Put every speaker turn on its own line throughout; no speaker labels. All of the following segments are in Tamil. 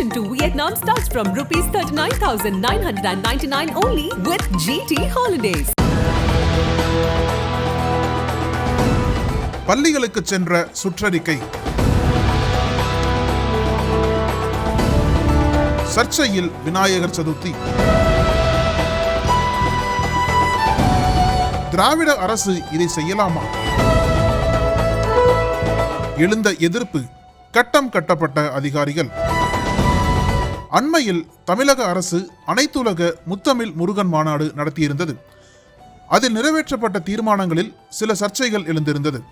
Admission to Vietnam starts from rupees 39,999 only with GT Holidays.
பள்ளிகளுக்கு சென்ற சுற்றறிக்கை. சர்ச்சையில் விநாயகர் சதுர்த்தி. திராவிட அரசு இதை செய்யலாமா? எழுந்த எதிர்ப்பு கட்டம் கட்டப்பட்ட அதிகாரிகள். அண்மையில் தமிழக அரசு அனைத்துலக முத்தமிழ் முருகன் மாநாடு நடத்தியிருந்தது. அதில் நிறைவேற்றப்பட்ட தீர்மானங்களில் சில சர்ச்சைகள் எழுந்திருந்தது.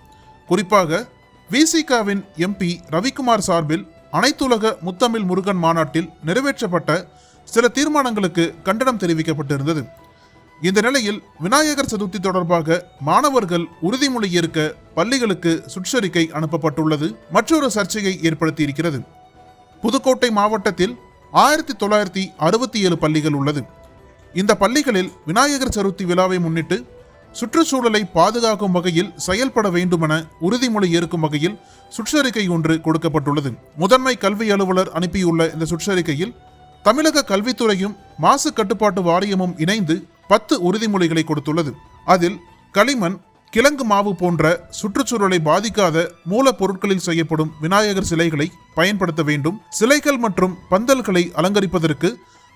குறிப்பாக விசிகாவின் எம்பி ரவிக்குமார் சார்பில் அனைத்துலக முத்தமிழ் முருகன் மாநாட்டில் நிறைவேற்றப்பட்ட சில தீர்மானங்களுக்கு கண்டனம் தெரிவிக்கப்பட்டிருந்தது. இந்த நிலையில் விநாயகர் சதுர்த்தி தொடர்பாக மாணவர்கள் உறுதிமொழி ஏற்க பள்ளிகளுக்கு சுற்றறிக்கை அனுப்பப்பட்டுள்ளது. மற்றொரு சர்ச்சையை ஏற்படுத்தியிருக்கிறது. புதுக்கோட்டை மாவட்டத்தில் ஆயிரத்தி தொள்ளாயிரத்தி அறுபத்தி ஏழு பள்ளிகள் உள்ளது. இந்த பள்ளிகளில் விநாயகர் சதுர்த்தி விழாவை முன்னிட்டு சுற்றுச்சூழலை பாதுகாக்கும் வகையில் செயல்பட வேண்டுமென உறுதிமொழி ஏற்கும் வகையில் சுற்றறிக்கை ஒன்று கொடுக்கப்பட்டுள்ளது. முதன்மை கல்வி அலுவலர் அனுப்பியுள்ள இந்த சுற்றறிக்கையில் தமிழக கல்வித்துறையும் மாசு கட்டுப்பாட்டு வாரியமும் இணைந்து பத்து உறுதிமொழிகளை கொடுத்துள்ளது. அதில் களிமண் கிழங்கு மாவு போன்ற சுற்றுச்சூழலை பாதிக்காத மூலப்பொருட்களில் செய்யப்படும் விநாயகர் சிலைகளை பயன்படுத்த வேண்டும். சிலைகள் மற்றும் பந்தல்களை அலங்கரிப்பதற்கு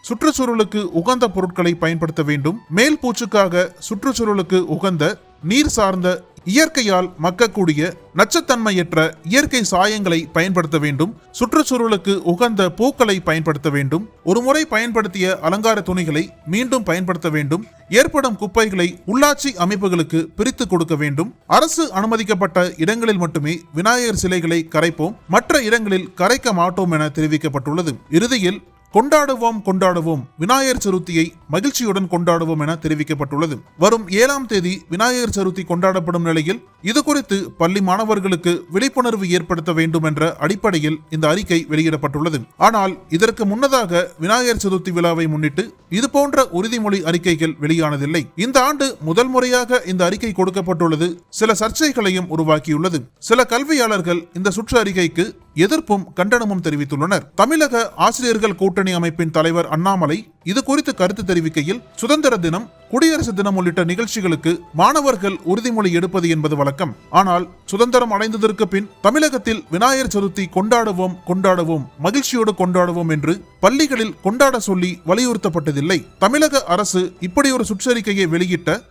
சுற்றுச்சூழலுக்கு உகந்த பொருட்களை பயன்படுத்த வேண்டும். மேல் பூச்சுக்காக சுற்றுச்சூழலுக்கு உகந்த நீர் சார்ந்த இயற்கையால் மக்கக்கூடிய நச்சுத்தன்மையற்ற இயற்கை சாயங்களை பயன்படுத்த வேண்டும் சுற்றுச்சூழலுக்கு உகந்த பூக்களை பயன்படுத்த வேண்டும் ஒருமுறை பயன்படுத்திய அலங்கார துணிகளை மீண்டும் பயன்படுத்த வேண்டும் ஏற்படும் குப்பைகளை உள்ளாட்சி அமைப்புகளுக்கு பிரித்து கொடுக்க வேண்டும் அரசு அனுமதிக்கப்பட்ட இடங்களில் மட்டுமே விநாயகர் சிலைகளை கரைப்போம் மற்ற இடங்களில் கரைக்க மாட்டோம் என தெரிவிக்கப்பட்டுள்ளது. இறுதியில் கொண்டாடுவோம் கொண்டாடுவோம். விநாயகர் சதுர்த்தியை மகிழ்ச்சியுடன் கொண்டாடுவோம் என தெரிவிக்கப்பட்டுள்ளது. வரும் ஏழாம் தேதி விநாயகர் சதுர்த்தி கொண்டாடப்படும் நிலையில் இது குறித்து பள்ளி மாணவர்களுக்கு விழிப்புணர்வு ஏற்படுத்த வேண்டும் என்ற அடிப்படையில் இந்த அறிக்கை வெளியிடப்பட்டுள்ளது. ஆனால் இதற்கு முன்னதாக விநாயகர் சதுர்த்தி விழாவை முன்னிட்டு இது போன்ற உறுதிமொழி அறிக்கைகள் வெளியானதில்லை. இந்த ஆண்டு முதல் முறையாக இந்த அறிக்கை கொடுக்கப்பட்டுள்ளது. சில சர்ச்சைகளையும் உருவாக்கியுள்ளது. சில கல்வியாளர்கள் இந்த சுற்று அறிக்கைக்கு எதிர்ப்பும் கண்டனமும் தெரிவித்துள்ளனர். தமிழக ஆசிரியர்கள் கூட்டணி அமைப்பின் தலைவர் அண்ணாமலை இது குறித்து கருத்து தெரிவிக்கையில் சுதந்திர தினம் குடியரசு தினம் உள்ளிட்ட நிகழ்ச்சிகளுக்கு மாணவர்கள் உறுதிமொழி எடுப்பது என்பது வழக்கம். ஆனால் சுதந்திரம் அடைந்ததற்கு பின் தமிழகத்தில் விநாயகர் சதுர்த்தி கொண்டாடுவோம் கொண்டாடுவோம் மகிழ்ச்சியோடு கொண்டாடுவோம் என்று பள்ளிகளில் கொண்டாட சொல்லி வலியுறுத்தப்பட்டதில்லை. தமிழக அரசு இப்படி ஒரு சுற்றறிக்கையை வெளியிட்ட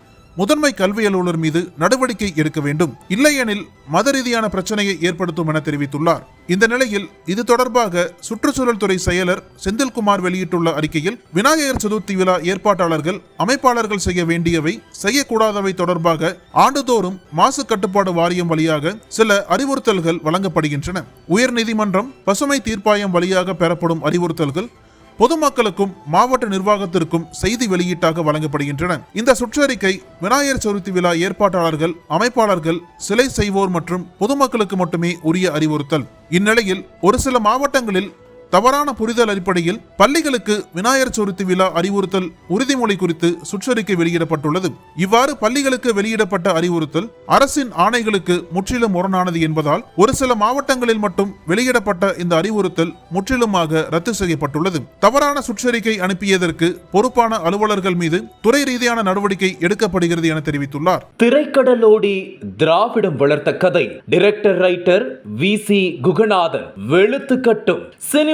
முதன்மை கல்வி அலுவலர் மீது நடவடிக்கை எடுக்க வேண்டும். இல்லையெனில் மத ரீதியான பிரச்சனையை ஏற்படுத்தும் என தெரிவித்துள்ளார். இந்த நிலையில் இது தொடர்பாக சுற்றுச்சூழல் துறை செயலர் செந்தில்குமார் வெளியிட்டுள்ள அறிக்கையில் விநாயகர் சதுர்த்தி விழா ஏற்பாட்டாளர்கள் அமைப்பாளர்கள் செய்ய வேண்டியவை செய்யக்கூடாதவை தொடர்பாக ஆண்டுதோறும் மாசு கட்டுப்பாடு வாரியம் வழியாக சில அறிவுறுத்தல்கள் வழங்கப்படுகின்றன. உயர்நீதிமன்றம் பசுமை தீர்ப்பாயம் வழியாக பெறப்படும் அறிவுறுத்தல்கள் பொதுமக்களுக்கும் மாவட்ட நிர்வாகத்திற்கும் செய்தி வெளியீட்டாக வழங்கப்படுகின்றன. இந்த சுற்றறிக்கை விநாயகர் சதுர்த்தி விழா ஏற்பாட்டாளர்கள் அமைப்பாளர்கள் சிலை செய்வோர் மற்றும் பொதுமக்களுக்கு மட்டுமே உரிய அறிவுறுத்தல். இந்நிலையில் ஒரு சில மாவட்டங்களில் தவறான புரிதல் அடிப்படையில் பள்ளிகளுக்கு விநாயகர் சதுர்த்தி விழா அறிவுறுத்தல் உறுதிமொழி குறித்து சுற்றறிக்கை வெளியிடப்பட்டுள்ளது. இவ்வாறு பள்ளிகளுக்கு வெளியிடப்பட்ட அறிவுறுத்தல் அரசின் ஆணைகளுக்கு முற்றிலும் முரணானது என்பதால் ஒரு சில மாவட்டங்களில் மட்டும் வெளியிடப்பட்ட இந்த அறிவுறுத்தல் முற்றிலுமாக ரத்து செய்யப்பட்டுள்ளது. தவறான சுற்றறிக்கை அனுப்பியதற்கு பொறுப்பான அலுவலர்கள் மீது துறை ரீதியான நடவடிக்கை எடுக்கப்படுகிறது என தெரிவித்துள்ளார்.
திரைக்கடலோடி திராவிடம் வளர்த்த கதை. Director writer V C Kuganathan வெளுத்து கட்டும்